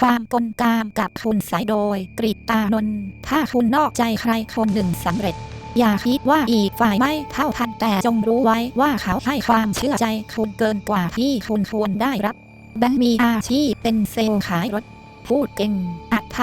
ความกลกามกับคุณสายโดย กริตานนท์ถ้าคุณนอกใจใครคนหนึ่งสำเร็จ อย่าคิดว่าอีกฝ่ายไม่เท่าทันแต่จงรู้ไว้ว่าเขาให้ความเชื่อใจคุณเกินกว่าที่คุณควรได้รับแบงค์มีอาชีพเป็นเซลล์ขายรถ พูดเก่ง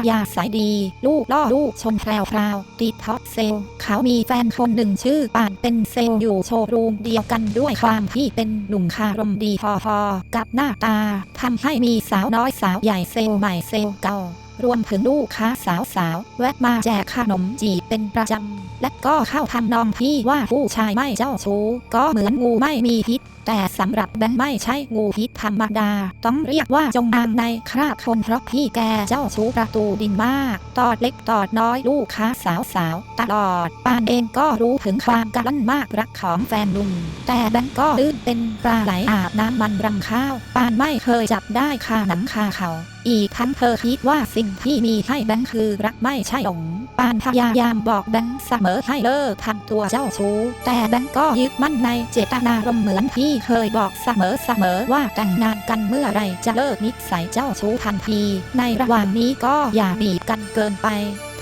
ยาศัยดี ลูกล่อลูกชมแพรวพราวติดท็อปเซล เขามีแฟนคนหนึ่งชื่อป่านเป็นเซลอยู่โชว์รูมเดียวกันด้วยความที่เป็นหนุ่มคารมดีพอๆกับหน้าตาทำให้มีสาวน้อยสาวใหญ่เซลใหม่เซลเก่ารวมถึงลูกค้าสาวๆ แวะมาแจกขนมจีบเป็นประจำ และก็เข้าทำนองที่ว่าผู้ชายไม่เจ้าชู้ก็เหมือนงูไม่มีพิษ แต่สำหรับแบงค์ไม่ใช่งูพิษธรรมดา ต้องเรียกว่าจงอางในคราบคนเพราะพี่แกเจ้าชู้ประตูดินมาก ตอดเล็กตอดน้อยลูกค้าสาวสาวตลอด ปานเองก็รู้ถึงความกระลั่นมากรักของแฟนลุง แต่แบงค์ก็ลื่นเป็นปลาไหลอาบน้ำมันรังข้าว ปานไม่เคยจับได้คาหนังคาเขา อีกทั้งเธอคิดว่าสิ่งที่มีให้แบงค์คือรักไม่ใช่หลงปานพยายามบอกแบงค์เสมอให้เลิกทำตัวเจ้าชู้ แต่แบงค์ก็ยึดมั่นในเจตนารมเหมือนที่เคยบอกเสมอเสมอว่าแต่งงานกันเมื่อไรจะเลิกนิสัยเจ้าชู้ทันที ในระหว่างนี้ก็อย่าบีบกันเกินไป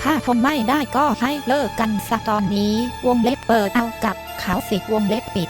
ถ้าทนไม่ได้ก็ให้เลิกกันซะตอนนี้ วงเล็บเปิดเอากับเขาสิวงเล็บปิด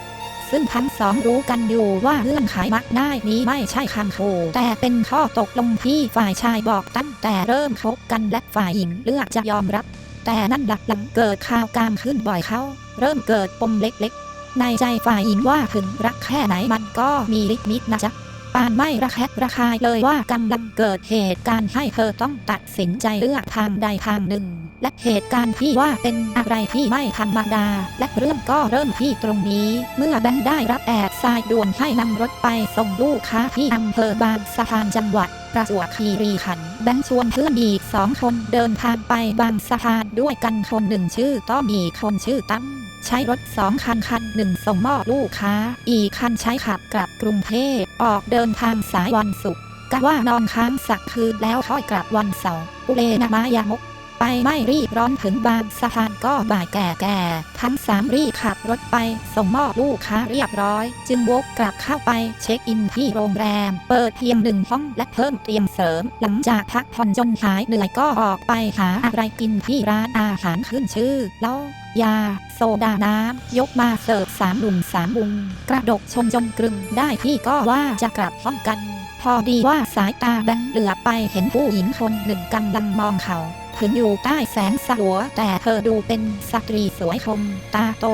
ซึ่งทั้งสองรู้กันอยู่ว่าเงื่อนไขมักได้นี้ไม่ใช่คำขู่แต่เป็นข้อตกลงที่ฝ่ายชายบอกตั้งแต่เริ่มคบกันและฝ่ายหญิงเลือกจะยอมรับ แต่นั่นหลักหลังเกิดข่าวกามขึ้นบ่อยเขา เริ่มเกิดปมเล็กๆ ในใจฝ่ายหญิงว่าถึงรักแค่ไหนมันก็มีลิมิตนะจ๊ะ ปานไม่ระแคะระคายเลยว่ากำลังเกิดเหตุการณ์ให้เธอต้องตัดสินใจเลือกทางใดทางหนึ่ง และเหตุการณ์ที่ว่าเป็นอะไรที่ไม่ธรรมดา และเรื่องก็เริ่มที่ตรงนี้ เมื่อแบงค์ได้รับแอบทรายด่วนให้นำรถไปส่งลูกค้าที่อำเภอบางสะพานจังหวัดประจวบคีรีขันธ์แบงค์ชวนเพื่อนอีกสองคนเดินทางไปบางสะพานด้วยกันคนหนึ่งชื่อต้อมีคนชื่อตั้ม ใช้รถสองคันคันหนึ่งส่งมอบลูกค้า อีกคันใช้ขับกลับกรุงเทพออกเดินทางสายวันศุกร์กะว่านอนค้างสักคืนแล้วค่อยกลับวันเสาร์ปุเรนามายามก ไปไม่รีบร้อนถึงบางสะพานก็บ่ายแก่แก่ทั้งสามรีบขับรถไปส่งมอบลูกค้าเรียบร้อย จึงวกกลับเข้าไปเช็คอินที่โรงแรม เปิดเพียงหนึ่งห้องและเพิ่มเตรียมเสริม หลังจากพักผ่อนจนหายเหนื่อยก็ออกไปหาอะไรกินที่ร้านอาหารขึ้นชื่อเหล้า ยา โซดาน้ำ ยกมาเสิร์ฟสามหนุ่มสามบุงกระดกชนจนกรึงได้ที่ก็ว่าจะกลับห้องกัน พอดีว่าสายตาแบงเหลือไปเห็นผู้หญิงคนหนึ่งกำลังมองเขาถึงอยู่ใต้แสงสลัว แต่เธอดูเป็นสตรีสวยคม ตาโต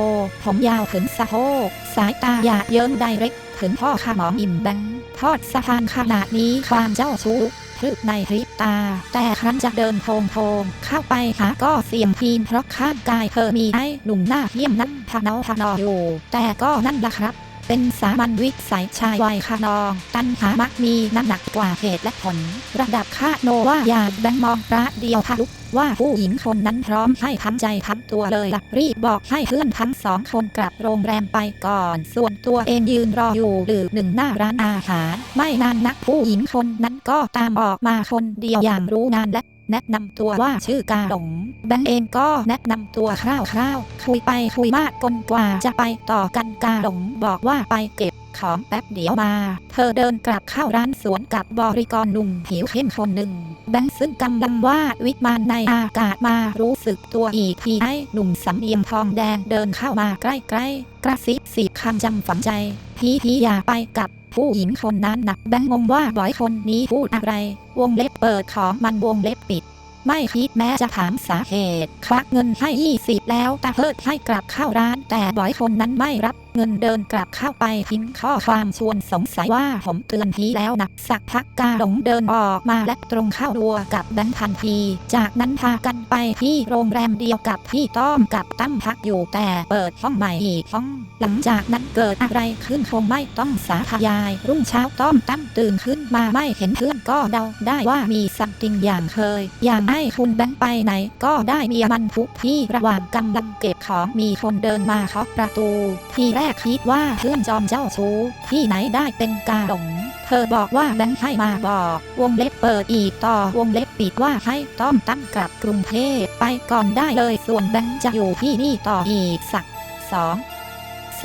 ผมยาวถึงสะโพกสายตาหยาดเยิ้มไดเรกถึงพ่อขมอมอิ่มแบงทอดสะพานขนาดนี้ความเจ้าชู้ึกในพริบตา แต่ครั้นจะเดินโพงโพงเข้าไปหาก็เสียงทีมเพราะข้างกายเธอมีไอ้หนุ่มหน้าเยี่ยมนั้นพะเนอพะนออยู่ แต่ก็นั่นละครับเป็นสามัญวิสัยชายวัยคานอง ตันหามักมีน้ำหนักกว่าเหตุและผล ระดับคาโนว่าอยากแบงมองพระเดียวทะลุ ว่าผู้หญิงคนนั้นพร้อมให้ทั้งใจทั้งตัวเลยล่ะรีบบอกให้เพื่อนทั้งสองคนกลับโรงแรมไปก่อน ส่วนตัวเองยืนรออยู่หรือหนึ่งหน้าร้านอาหาร ไม่นานนักผู้หญิงคนนั้นก็ตามออกมาคนเดียวอย่างรู้นานและแนะนำตัวว่าชื่อกาหลงแบงเองก็แนะนำตัวคร่าวๆคุยไปคุยมากจนกว่าจะไปต่อกันกาหลงบอกว่าไปเก็บ ของแป๊บเดียวมา เธอเดินกลับเข้าร้านสวนกับบริกรหนุ่มผิวเข้มคนหนึ่ง แบงค์ซึ่งกำลังว่าวิมานในอากาศมารู้สึกตัวอีกทีไอ้หนุ่มสำเอียงทองแดงเดินเข้ามาใกล้ๆ กระซิบสีคำจำฝังใจ พี่พี่อย่าไปกับผู้หญิงคนนั้นนะแบงงงว่าบอยคนนี้พูดอะไร วงเล็บเปิดของมันวงเล็บปิด ไม่คิดแม้จะถามสาเหตุ ควักเงินให้20แล้วแต่เพิดให้กลับเข้าร้าน แต่บอยคนนั้นไม่รับ เงินเดินกลับเข้าไปทิ้งข้อความชวนสงสัยว่าผมเตือนพีแล้วนะสักพักกาหลงเดินออกมาและตรงเข้าดัวกับแบงค์ทันทีจากนั้นพากันไปที่โรงแรมเดียวกับที่ต้อมกับตั้มพักอยู่แต่เปิดห้องใหม่อีกห้อง หลังจากนั้นเกิดอะไรขึ้นคงไม่ต้องสาธยาย รุ่งเช้าต้อมตั้มตื่นขึ้นมาไม่เห็นเพื่อนก็เดาได้ว่ามีสัมติงอย่างเคย อย่างให้คุณแบงค์ไปไหน ก็ได้เมียมันทุกที่ระหว่างกำลังเก็บของมีคนเดินมาเคาะประตูทีแรกคิดว่าเพื่อนจอมเจ้าชู้ที่ไหนได้เป็นกาหลง เธอบอกว่าแบงค์ให้มาบอก วงเล็บเปิดอีกต่อวงเล็บปิดว่าให้ต้อมตั้มกลับกรุงเทพไปก่อนได้เลยส่วนแบงค์จะอยู่ที่นี่ต่ออีกสักสอง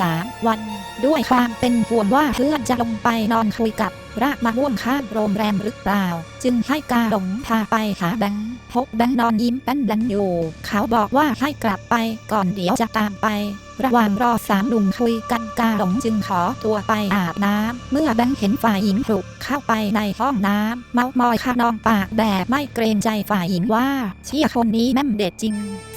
สามวันด้วยความเป็นห่วงว่าเพื่อนจะลงไปนอนคุยกับรากมะม่วงข้างโรงแรมหรือเปล่า จึงให้กาหลงพาไปหาแบงค์พบแบงค์นอนยิ้มแป้นแบงอยู่ เขาบอกว่าให้กลับไปก่อนเดี๋ยวจะตามไป ระหว่างรอสามหนุ่มคุยกันกาหลงจึงขอตัวไปอาบน้ำ เมื่อแบงค์เห็นฝ่ายหญิงปลุกเข้าไปในห้องน้ำ เมามอยขนองปากแบบไม่เกรงใจฝ่ายหญิงว่า เชี่ยคนนี้แม่มเด็ดจริง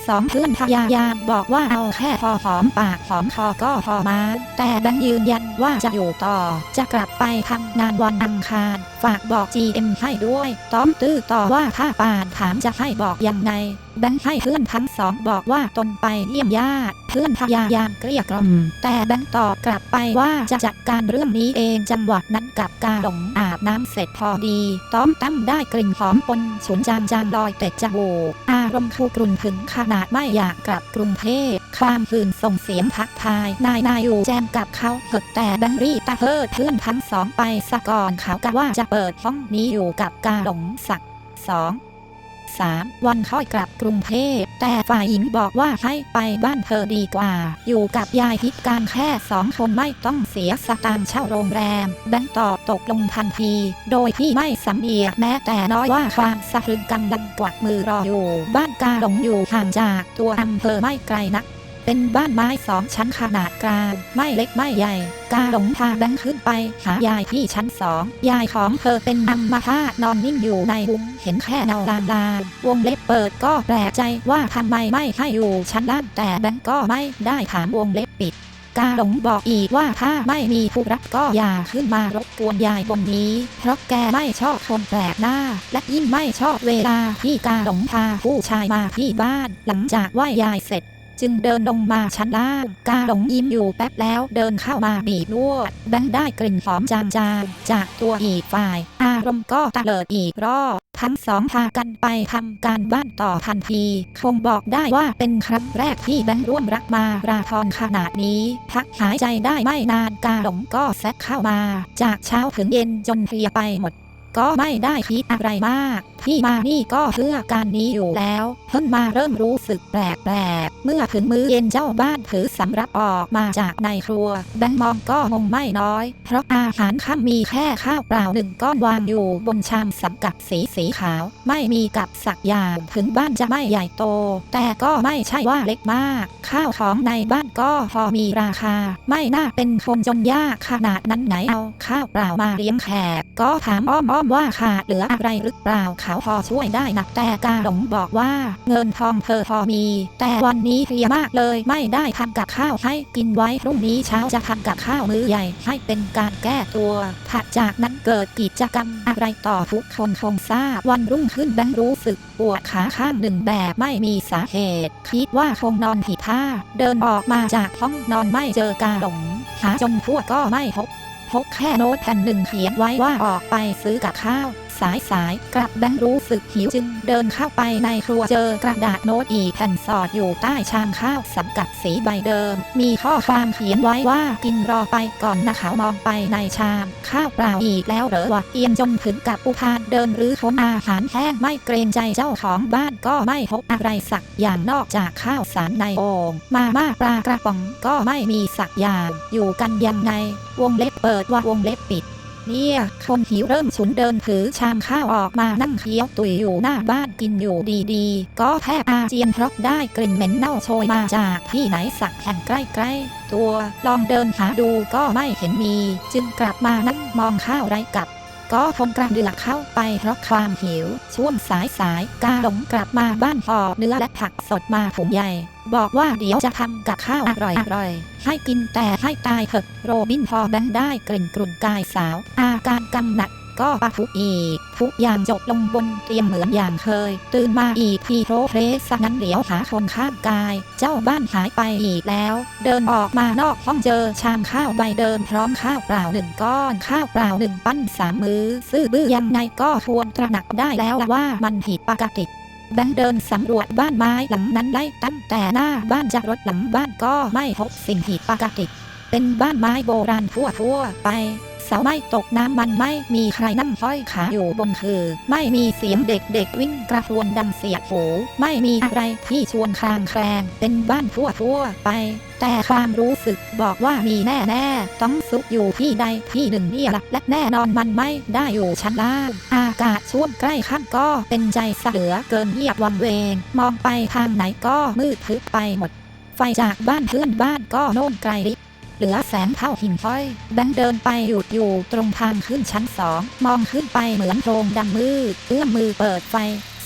สองเพื่อนพยายามบอกว่าเอาแค่พอหอมปากหอมคอก็พอมาแต่แบงค์ยืนยันว่าจะอยู่ต่อ จะกลับไปทำงานวันอังคาร ฝากบอก GM ให้ด้วย ต้อมตื้อต่อว่าถ้าปานถามจะให้บอกยังไง แบงค์ให้เพื่อนทั้งสองบอกว่าตนไปเยี่ยมญาติเพื่อนพยายามเกลี้ยกล่อมแต่แบงค์ตอบกลับไปว่าจะจัดการเรื่องนี้เองจังหวะนั้นกับกาหลงอาบน้ำเสร็จพอดีต้อมตั้มได้กลิ่นหอมปนฉุนจางจางๆลอยเตะจมูกอารมณ์คูกรุนถึงขนาดไม่อยากกลับกรุงเทพความหื่นส่งเสียงทักทายนายนายอยู่แจมกับเขาเถิดแต่แบงค์รีบตะเพิดเพื่อนทั้งสองไปสะก่อนเขากะว่าจะเปิดห้องนี้อยู่กับกาหลงสักสอง 3 วันค่อยกลับกรุงเทพ แต่ฝ่ายหญิงบอกว่าให้ไปบ้านเธอดีกว่า อยู่กับยายพิการแค่สองคนไม่ต้องเสียสตางค์เช่าโรงแรม แบงก์ตอบตกลงทันที โดยที่ไม่สำเนียแม้แต่น้อยว่าความสะพรึงกำลังกวักมือรออยู่ บ้านกาหลงอยู่ห่างจากตัวอำเภอไม่ไกลนัก เป็นบ้านไม้สองชั้นขนาดกลาง ไม่เล็กไม่ใหญ่ กาหลงพาแบงค์ขึ้นไป หายายที่ชั้นสอง ยายของเธอเป็นอัมพาตนอนนิ่งอยู่ในบุ้งเห็นแค่เงาลางลางวงเล็บเปิดก็แปลกใจว่าทำไมไม่ให้อยู่ชั้นล่างแต่แบงค์ก็ไม่ได้ถามวงเล็บปิดกาหลงบอกอีกว่าถ้าไม่มีผู้รับก็อย่าขึ้นมารบกวนยายบนนี้ เพราะแกไม่ชอบคนแปลกหน้า และยิ่งไม่ชอบเวลาที่กาหลงพาผู้ชายมาที่บ้าน หลังจากไหว้ยายเสร็จ จึงเดินลงมาชั้นล่าง กาหลงยิ้มอยู่แป๊บแล้วเดินเข้ามาบีบนวดแบงค์ได้กลิ่นหอมจางๆ จากตัวอีกฝ่าย อารมณ์ก็ตะเลิดอีกรอบทั้งสองพากันไปทำการบ้านต่อทันที คงบอกได้ว่าเป็นครั้งแรกที่แบงค์ร่วมรักมาราธอนขนาดนี้ พักหายใจได้ไม่นานกาหลงก็แซกเข้ามา จากเช้าถึงเย็นจนเพลียไปหมด ก็ไม่ได้คิดอะไรมาก ที่มานี่ก็เพื่อการนี้อยู่แล้ว เพิ่งมาเริ่มรู้สึกแปลกๆ เมื่อถึงมื้อเย็นเจ้าบ้านถือสำรับออกมาจากในครัว แบงค์มองก็งงไม่น้อย เพราะอาหารค่ำมีแค่ข้าวเปล่าหนึ่งก้อนวางอยู่บนชามสำกับสีสีขาว ไม่มีกับสักอย่างถึงบ้านจะไม่ใหญ่โต แต่ก็ไม่ใช่ว่าเล็กมาก ข้าวของในบ้านก็พอมีราคา ไม่น่าเป็นคนจนยากขนาดนั้นไหนเอาข้าวเปล่ามาเลี้ยงแขกก็ถามอ้อมๆว่าขาดเหลืออะไรหรือเปล่าเขาพอช่วยได้นะแต่กาหลงบอกว่าเงินทองเธอพอมี แต่วันนี้เพลียมากเลยไม่ได้ทำกับข้าวให้กินไว้พรุ่งนี้เช้าจะทำกับข้าวมื้อใหญ่ให้เป็นการแก้ตัวถัดจากนั้นเกิดกิจกรรมอะไรต่อทุกคนคงทราบวันรุ่งขึ้นแบงรู้สึกปวดขาข้างหนึ่งแบบไม่มีสาเหตุ คิดว่าคงนอนผิดท่า เดินออกมาจากห้องนอนไม่เจอกาหลงหาจนทั่วก็ไม่พบ พกแค่โน้ตแผ่นหนึ่งเขียนไว้ว่าออกไปซื้อกับข้าว สายสายกลับแบงรู้สึกหิวจึงเดินเข้าไปในครัวเจอกระดาษโน้ตอีกแผ่นสอดอยู่ใต้ชามข้าวสำกับสีใบเดิม มีข้อความเขียนไว้ว่ากินรอไปก่อนนะเขามองไปในชาม ข้าวเปล่าอีกแล้วเหรอวะเอียนจนถึงกับอุทานเดินหรือค้นอาหารแห้งไม่เกรงใจเจ้าของบ้านก็ไม่พบอะไรสักอย่างนอกจากข้าวสารในโอ่งมาม่าปลากระป๋องก็ไม่มีสักอย่าง อยู่กันยังไง วงเล็บเปิดว่าวงเล็บปิด เนี่ยคนหิวเริ่มฉุนเดินถือชามข้าวออกมานั่งเคี้ยวตุยอยู่หน้าบ้านกินอยู่ดีๆ ก็แทบอาเจียนเพราะได้กลิ่นเหม็นเน่าโชยมาจากที่ไหนสักแห่งใกล้ๆ ตัวลองเดินหาดูก็ไม่เห็นมี จึงกลับมานั่งมองข้าวไรกับ ก็คงกระเดือกเข้าไปเพราะความหิว ช่วงสายสายกาหลงกลับมาบ้านห่อเนื้อและผักสดมาถุงใหญ่ บอกว่าเดี๋ยวจะทำกับข้าวอร่อยอร่อยให้กินแต่ให้ตายเถอะโรบินพอแบงได้กลิ่นกลุ่นกายสาว อาการกำหนัด ก็ปะทุอีก ทุกอย่างจบลงบนเตียงเหมือนอย่างเคย ตื่นมาอีกทีโพรเพรสนั้นเหลียวหาคนข้างกาย เจ้าบ้านหายไปอีกแล้ว เดินออกมานอกห้องเจอชามข้าวใบเดิมพร้อมข้าวเปล่าหนึ่งก้อนข้าวเปล่าหนึ่งปั้นสามมือ ซื่อบื้อยังไงก็ควรตระหนักได้แล้วว่ามันผิดปกติแบงค์เดินสำรวจบ้านไม้หลังนั้นไล่ตั้งแต่หน้าบ้านจากรถหลังบ้านก็ไม่พบสิ่งผิดปกติ เป็นบ้านไม้โบราณทั่วทั่วๆไป สาไม้ตกน้ำมันไม่มีใครนั่งห้อยขาอยู่บนคือ ไม่มีเสียงเด็กๆวิ่งกระทวนดังเสียดหูไม่มีอะไรที่ชวนคลางแคลงเป็นบ้านทั่วทั่วๆไป แต่ความรู้สึกบอกว่ามีแน่ๆต้องซุกอยู่ที่ใดที่หนึ่งนี่แหละและแน่นอนมันไม่ได้อยู่ชั้นล่างอากาศช่วงใกล้ค่ำก็เป็นใจเหลือเกินเงียบวังเวง มองไปทางไหนก็มืดทึบไปหมด ไฟจากบ้านเพื่อนบ้านก็โน่นไกลลิบ เหลือแสงเท่าหิ่งห้อย แบงค์เดินไปหยุดอยู่ตรงทางขึ้นชั้นสองมองขึ้นไปเหมือนโพรงดำมืดเอื้อมมือเปิดไฟ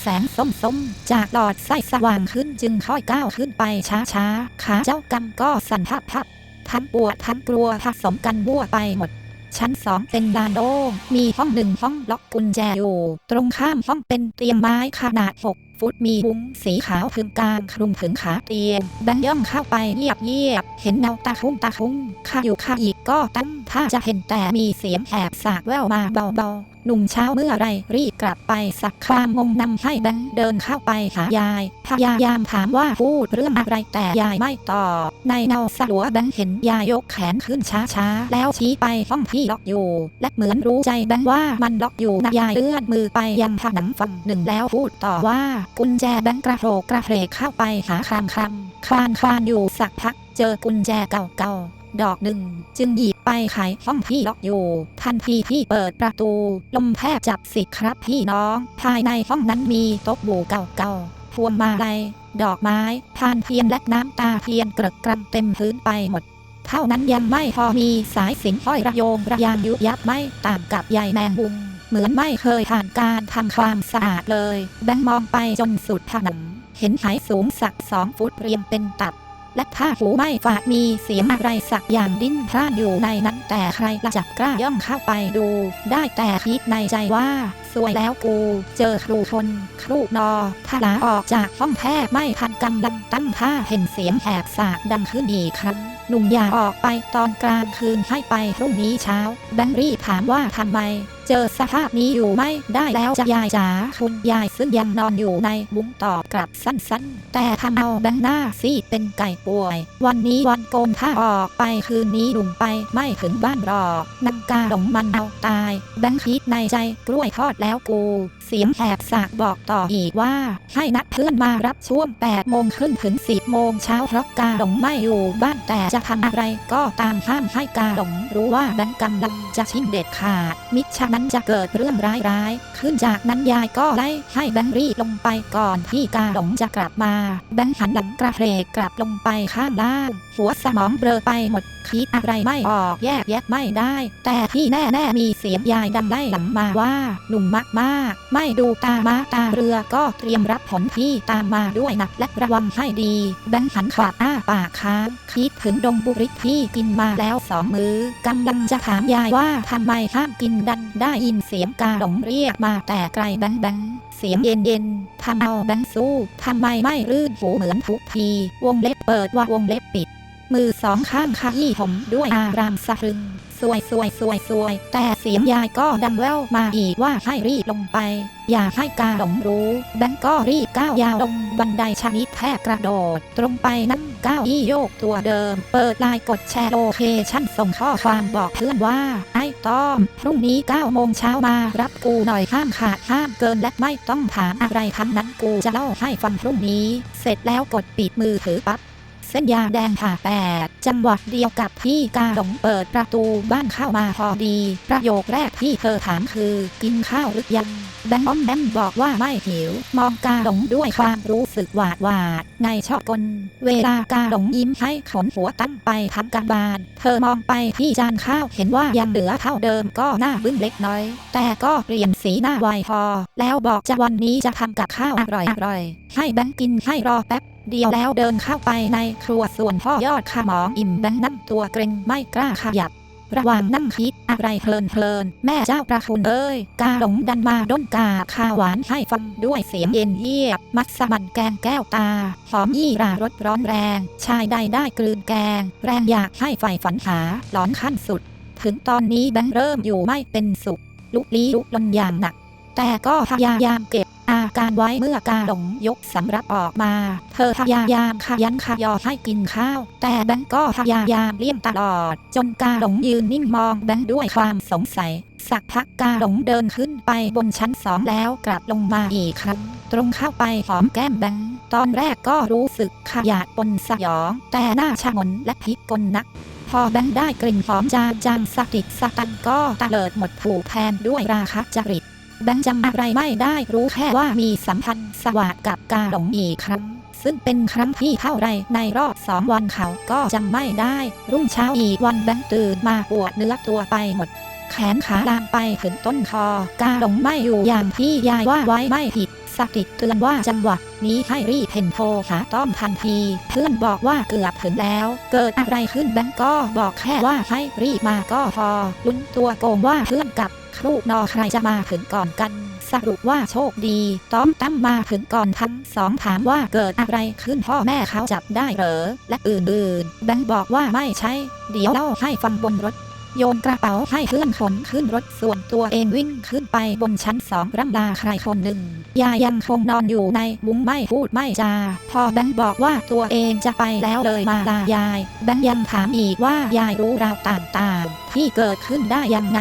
แสงส้มๆ จากหลอดไส้สว่างขึ้นจึงค่อยก้าวขึ้นไปช้าๆ ขาเจ้ากำก็สั่นพับพับทั้งปวดทั้งกลัวผสมกันบั่วไปหมด ชั้นสองเป็นลานโล่งมีห้องหนึ่งห้องล็อกกุญแจอยู่ ตรงข้ามห้องเป็นเตียงไม้ขนาด 6 ฟุตมีมุ้งสีขาวพึงกลางคลุมถึงขาเตียงแบงย่องเข้าไปเยียบเยียบ เห็นเงาตาคุ้งตาคุ้งข้าอยู่ข้าอีกก็ตั้งท่าจะเห็นแต่มีเสียงแหบสากแววมาเบาๆ หนุ่มเช้าเมื่อไรรีบกลับไปสักความงงนำให้แบงค์เดินเข้าไปหายาย พยายามถามว่าพูดเรื่องอะไรแต่ยายไม่ตอบ ในเงาสลัวแบงค์เห็นยายยกแขนขึ้นช้าๆ แล้วชี้ไปห้องที่ล็อกอยู่ และเหมือนรู้ใจแบงค์ว่ามันล็อกอยู่นะยายเลื่อนมือไปยังผนังฝั่งหนึ่งแล้วพูดต่อว่ากุญแจแบงค์กระโผกกระเพกเข้าไปหาคำคำคลานคลานอยู่สักพัก เจอกุญแจเก่าๆ ดอกหนึ่ง จึงหยิบไปไขห้องที่ล็อกอยู่ ทันทีที่เปิดประตู ลมแทบจับสิครับพี่น้อง ภายในห้องนั้นมีโต๊ะบูเก่าๆพวงมาลัยดอกไม้ทานเทียนและน้ำตาเทียนเกลึกกรำเต็มพื้นไปหมด เท่านั้นยังไม่พอมีสายสินห้อยระโยงระยางยุยับไม่ต่างกับใยแมงมุมเหมือนไม่เคยผ่านการทำความสะอาดเลย แบงมองไปจนสุดผนังเห็นหายสูงสักสองฟุตเรียงเป็นตับ และผ้าหูไม่ฝาดมีเสียงอะไรสักอย่างดิ้นพร่านอยู่ในนั้นแต่ใครละจักกล้าย่องเข้าไปดู ได้แต่คิดในใจว่าสวยแล้วกู เจอครูชนครูนอถ้าลาออกจากห้องแพทบไม่ทันกำลังตั้งท่าเห็นเสียงแหบสากดังขึ้นอีกครั้งหนุ่มอย่าออกไปตอนกลางคืนให้ไปพรุ่งนี้เช้าแบงรีบถามว่าทำไม เจอสภาพนี้อยู่ไม่ได้แล้วจะยายจ๋าคุณยายซึ่งยังนอนอยู่ในมุ้งตอบกลับสั้นๆ แต่ทำเอาแบงหน้าซีเป็นไก่ป่วย วันนี้วันโกนถ้าออกไปคืนนี้หนุ่มไปไม่ถึงบ้านรอนังกาหลงมันเอาตาย แบงคิดในใจกล้วยทอดแล้วกู เสียงแหบสากบอกต่ออีกว่า ให้นัดเพื่อนมารับช่วง8โมงครึ่งถึง10โมงเช้าเพราะกาหลงไม่อยู่บ้านแต่จะทำอะไรก็ตามห้ามให้กาหลงรู้ว่าแบงกำลังจะชิงเด็ดขาดมิฉะนั้นจะเกิดเรื่องร้ายๆ ขึ้นจากนั้นยายก็ไล่ให้แบงค์รีลงไปก่อนที่กาหลงจะกลับมา แบงค์หันหลังกระเพกกลับลงไปข้างล่าง หัวสมองเบลอไปหมดคิดอะไรไม่ออกแยกแยะไม่ได้ แต่ที่แน่ๆมีเสียงยายดังไล่หลังมาว่าหนุ่มมากมากๆไม่ดูตามาตาเรือก็เตรียมรับผลที่ตามมาด้วยนะและระวังให้ดี แบงค์หันขวาอ้าปากค้างคิดถึงดงบุริกที่กินมาแล้วสองมือกำลังจะถามยายว่าทำไมห้ามกินดันได้ได้ยินเสียงกาหลงเรียกมาแต่ไกลแบงแบงเสียงเย็นเย็นทำเอาแบงสู้ทำไมไม่รื่นหูเหมือนทุกที วงเล็บเปิดว่าวงเล็บปิด มือสองข้างขยี้ผมด้วยอารามสะพรึง สวยสวยสวยสวย แต่เสียงยายก็ดังแว่วมาอีกว่าให้รีบลงไป อย่าให้กาหลงรู้แบงก์ก็รีบก้าวยาวลงบันไดชนิดแทบกระโดด ตรงไปนั่งก้าวอี้โยกตัวเดิม เปิดไลน์กดแชร์โลเคชั่นส่งข้อความบอกเพื่อนว่า ไอ้ต้อม พรุ่งนี้9โมงเช้ามารับกูหน่อยห้ามขาดห้ามเกินและไม่ต้องถามอะไรทั้งนั้นกูจะเล่าให้ฟังพรุ่งนี้ เสร็จแล้วกดปิดมือถือปั๊บ เส้นยาแดงผ่าแปดจังหวะเดียวกับที่กาหลงเปิดประตูบ้านเข้ามาพอดี ประโยคแรกที่เธอถามคือกินข้าวหรือยังแบงค์อ้อมแบมบอกว่าไม่หิว มองกาหลงด้วยความรู้สึกหวาดหวาดไงชอบกลเวลากาหลงยิ้มให้ขนหัวตั้งไปทำการบาน เธอมองไปที่จานข้าวเห็นว่ายังเหลือเท่าเดิมก็หน้าบึ้งเล็กน้อย แต่ก็เปลี่ยนสีหน้าไวพอ แล้วบอกจะวันนี้จะทำกับข้าวอร่อยอร่อยให้แบงค์กินให้รอแป๊บ เดียวแล้วเดินเข้าไปในครัวส่วนพ่อยอดขมองอิ่มแบงนั่งตัวเกรงไม่กล้าขยับ ระหว่างนั่งคิดอะไรเพลินเพลินแม่เจ้าประคุณเอ้ย กาหลงดันมาด้นกาข้าวหวานให้ฟังด้วยเสียงเย็นเยียบ มัสมันแกงแก้วตา หอมยี่รารสร้อนแรง ชายใดได้กลืนแกง แรงอยากให้ใฝ่ฝันหาหลอนขั้นสุด ถึงตอนนี้แบงเริ่มอยู่ไม่เป็นสุข ลุกลี้ลุกลนอย่างหนัก แต่ก็พยายามเก็บ อาการไว้เมื่อกาหลงยกสำรับออกมา เธอพยายามขยันขยอให้กินข้าว แต่แบงก์ก็พยายามเลี่ยงตลอด จนกาหลงยืนนิ่งมองแบงก์ด้วยความสงสัย สักพักกาหลงเดินขึ้นไปบนชั้นสองแล้วกลับลงมาอีกครั้ง ตรงเข้าไปหอมแก้มแบงก์ตอนแรกก็รู้สึกขยาดปนสยอง แต่หน้าชะงนและพิกลนักพอแบงค์ได้กลิ่นหอมจางจางสติสตันก็ตะเลิดหมดผูกแทนด้วยราคะจริต แบงค์จำอะไรไม่ได้รู้แค่ว่ามีสัมพันธ์สวัสดกับกาหลงอีกครั้ง ซึ่งเป็นครั้งที่เท่าไรในรอบสองวันเขาก็จำไม่ได้ รุ่งเช้าอีกวันแบงค์ตื่นมาปวดเนื้อตัวไปหมด แขนขาลามไปถึงต้นคอกาหลงไม่อยู่อย่างที่ยายว่าไว้ไม่ผิดสติเตือนว่าจังหวะนี้ให้รีบเพนโทรหาต้อมทันที เพื่อนบอกว่าเกือบถึงแล้ว เกิดอะไรขึ้นแบงก์ก็บอกแค่ว่าให้รีบมาก็พอลุ้นตัวโกงว่าเพื่อนกับ ครูนอใครจะมาถึงก่อนกัน สรุปว่าโชคดีต้อมตั้มมาถึงก่อนทั้งสองถามว่าเกิดอะไรขึ้นพ่อแม่เขาจับได้เหรอ และอื่นๆ แบงก์บอกว่าไม่ใช่ เดี๋ยวเล่าให้ฟังบนรถโยนกระเป๋าให้เพื่อนขนขึ้นรถส่วนตัวเองวิ่งขึ้นไปบนชั้นสองร่ำลาใครคนหนึ่ง ยายยังคงนอนอยู่ในมุ้งไม่พูดไม่จา พอแบงค์บอกว่าตัวเองจะไปแล้วเลยมาลายาย แบงค์ยังถามอีกว่ายายรู้ราวต่างๆ ที่เกิดขึ้นได้ยังไง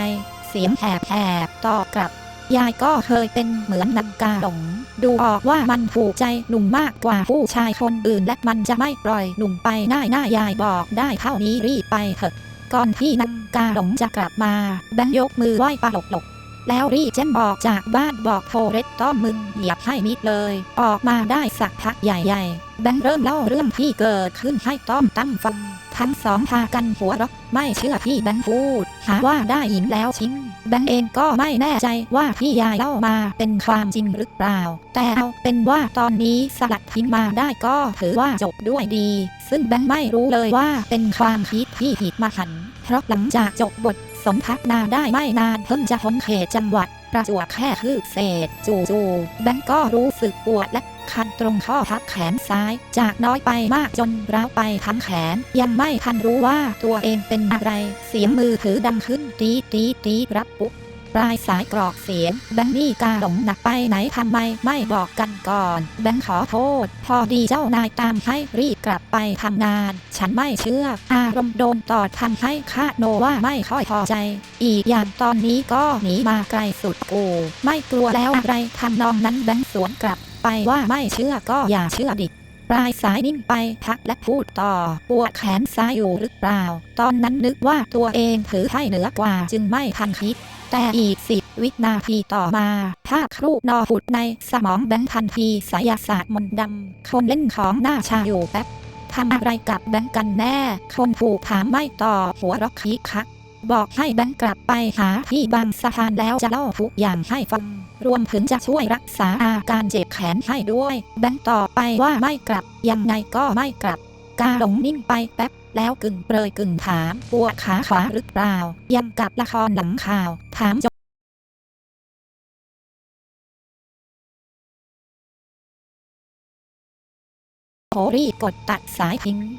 สียงแหบแหบๆตอบกลับ ยายก็เคยเป็นเหมือนนังกาหลง ดูออกว่ามันผูกใจหนุ่มมากกว่าผู้ชายคนอื่น และมันจะไม่ปล่อยหนุ่มไปง่ายหน้ายายบอกได้เท่านี้รีบไปเถอะ ก่อนที่นังกาหลงจะกลับมา แบงยกมือไหว้ปลกหลกๆแล้วรีบเจ้นบอกจากบ้านบอกโทรเรตต้อมมึงเหยียบให้มิดเลย ออกมาได้สักพักใหญ่ ๆ แบงค์เริ่มเล่าเรื่องที่เกิดขึ้นให้ต้อมตั้มฟัง ทั้งสองพากันหัวเราะไม่เชื่อที่แบงค์พูด หาว่าได้ยินแล้วชิงแบงค์เองก็ไม่แน่ใจว่าที่ยายเล่ามาเป็นความจริงหรือเปล่า แต่เอาเป็นว่าตอนนี้สลัดทิ้งมาได้ก็ถือว่าจบด้วยดี ซึ่งแบงค์ไม่รู้เลยว่าเป็นความคิดที่ผิดมาหัน เพราะหลังจากจบบทสมทักนาได้ไม่นานเพิ่งจะพ้นเขตจังหวัด ประจวบแค่คือเศษ จู่ๆแบงก์ก็รู้สึกปวดและคันตรงข้อพับแขนซ้าย จากน้อยไปมากจนร้าวไปทั้งแขน ยังไม่ทันรู้ว่าตัวเองเป็นอะไร เสียงมือถือดังขึ้นตีตีตีรับปุ๊บ ปลายสายกรอกเสียง แบงค์นี่กาหลงหนักไปไหนทำไมไม่บอกกันก่อน แบงค์ขอโทษ พอดีเจ้านายตามให้รีบกลับไปทำงาน ฉันไม่เชื่อ อารมณ์โดนต่อทำให้คาดโนว่าไม่ค่อยพอใจ อีกอย่างตอนนี้ก็หนีมาไกลสุดกูไม่กลัวแล้วอะไรทำนองนั้นแบงค์สวนกลับ ไปว่าไม่เชื่อก็อย่าเชื่อดิปลายสายนิ่งไปพักและพูดต่อ ปวดแขนซ้ายอยู่หรือเปล่า ตอนนั้นนึกว่าตัวเองถือให้เหนือกว่าจึงไม่ทันคิด แต่อีกสิบวินาทีต่อมาภาพครูนอผุดในสมองแบงค์ทันทีสายศาสตร์มนต์ดำคนเล่นของหน้าชาอยู่แป๊บทำอะไรกับแบงค์กันแน่ คนผูกถามไม่ต่อหัวรักคิคัก บอกให้แบงค์กลับไปหาที่บางสะพานแล้วจะเล่าทุกอย่างให้ฟัง รวมถึงจะช่วยรักษาอาการเจ็บแขนให้ด้วย แบงค์ตอบไปว่าไม่กลับ ยังไงก็ไม่กลับ กาหลงนิ่งไปแป๊บ แล้วกึ่งเปรยกึ่งถามปวดขาขวาหรือเปล่า ยังกับละครหลังข่าว ถามจบโหรีกดตัดสายทิ้ง